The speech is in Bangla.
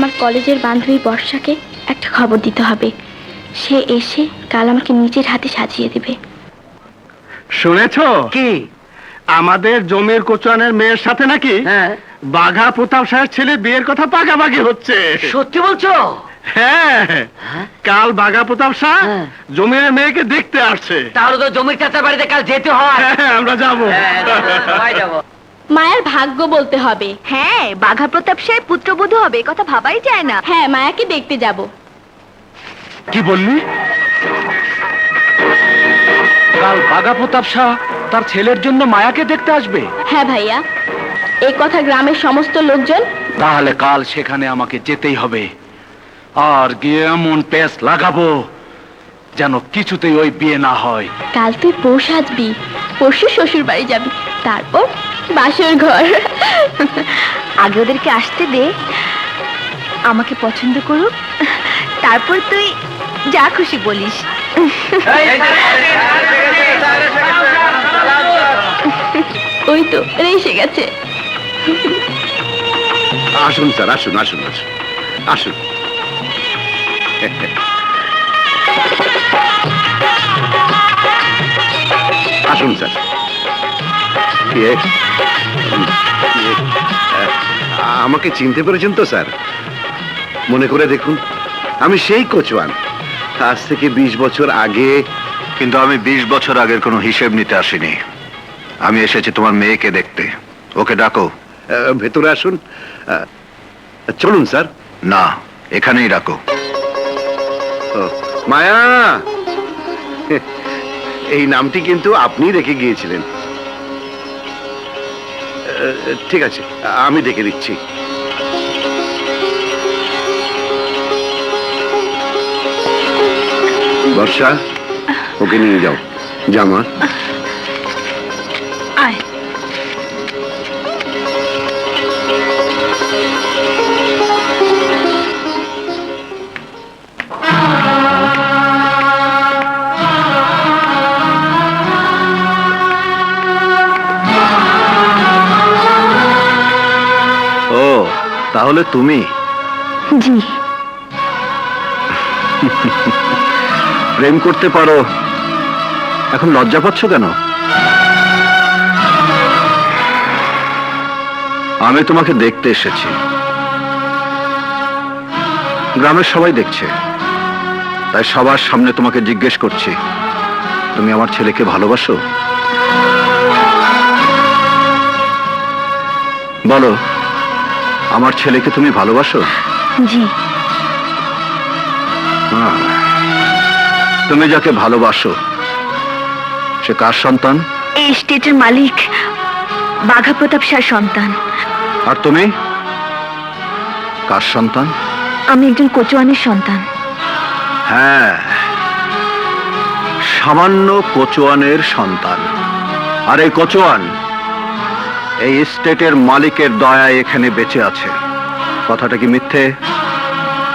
আমার কলেজের বান্ধবী বর্ষাকে একটা খবর দিতে হবে। সে এসে কাল আমাকে নিজের হাতে সাজিয়ে দেবে। শুনেছো? কি? আমাদের জমির কোচুয়ানের মেয়ের সাথে নাকি হ্যাঁ। বাঘা প্রতাপ সাহেব ছেলে বিয়ের কথা পাকাপাকি হচ্ছে। সত্যি বলছো? হ্যাঁ। কাল বাঘা প্রতাপ শাহ হ্যাঁ। জমির মেয়েকে দেখতে আসছে। তাহলে তো জমির চাচার বাড়িতে কাল যেতে হয়। হ্যাঁ আমরা যাব। যাব। মায়ের ভাগ্য বলতে হবে। হ্যাঁ বাঘা প্রতাপ সাহেব পুত্রবধূ হবে এ কথা ভাবাই যায় না। হ্যাঁ মায়াকে দেখতে যাব। কি বললি? কাল বাঘা প্রতাপ শাহ তার ছেলের জন্য মায়াকে দেখতে আসবে? হ্যাঁ ভাইয়া এই কথা গ্রামের সমস্ত লোকজন? তাহলে কাল সেখানে আমাকে যেতেই হবে। আর গিয়ে এমন পেস লাগাবো যেন কিছুতেই ওই বিয়ে না হয়। কাল তুই বউ সাজবি পরশু শ্বশুর বাড়ি যাবি। তারপর বাসর ঘর। আগে ওদেরকে আসতে দে। আমাকে পছন্দ করুক। তারপর তুই যা খুশি বলিস। ওই তো এসে গেছে। আসুন স্যার আসুন আসুন আসুন। আসুন। স্যার। ইয়ে, উম, ইয়ে, আহ, আমাকে চিনতে পেরেছেন তো স্যার? মনে করে দেখুন আমি সেই কোচওয়ান। আজ থেকে বিশ বছর আগে কিন্তু আমি বিশ বছর আগের কোনো হিসেব নিতে আসিনি। আমি এসেছি তোমার মেয়েকে দেখতে। ওকে ডাকো। আহ, ভেতরে আসুন। আহ, চলুন স্যার। না এখানেই ডাকো ও, মায়া! এই নামটি কিন্তু আপনি রেখে গিয়েছিলেন। ঠিক আছে, আমি দেখে দিচ্ছি বর্ষা, ওকে নিয়ে যাও। জামা আয়। তাহলে তুমি? জি। প্রেম করতে পারো। এখন লজ্জা পাচ্ছ কেন? আমি তোমাকে দেখতে এসেছি। গ্রামের সবাই দেখছে। তাই সবার সামনে তোমাকে জিজ্ঞেস করছি তুমি আমার ছেলেকে ভালোবাসো? বলো। আমার ছেলেকে তুমি ভালোবাসো? জি। তুমি যাকে ভালোবাসো সে কার সন্তান? এই স্টেটের মালিক বাঘা প্রতাপ শাহ সন্তান। আর তুমি? কার সন্তান? আমি একজন কোচওয়ানের সন্তান। হ্যাঁ সামান্য কোচোয়ানের সন্তান। আর এই কোচোয়ান এই স্টেটের মালিকের দয়া এখানে বেঁচে আছে। কথাটা কি মিথ্যে?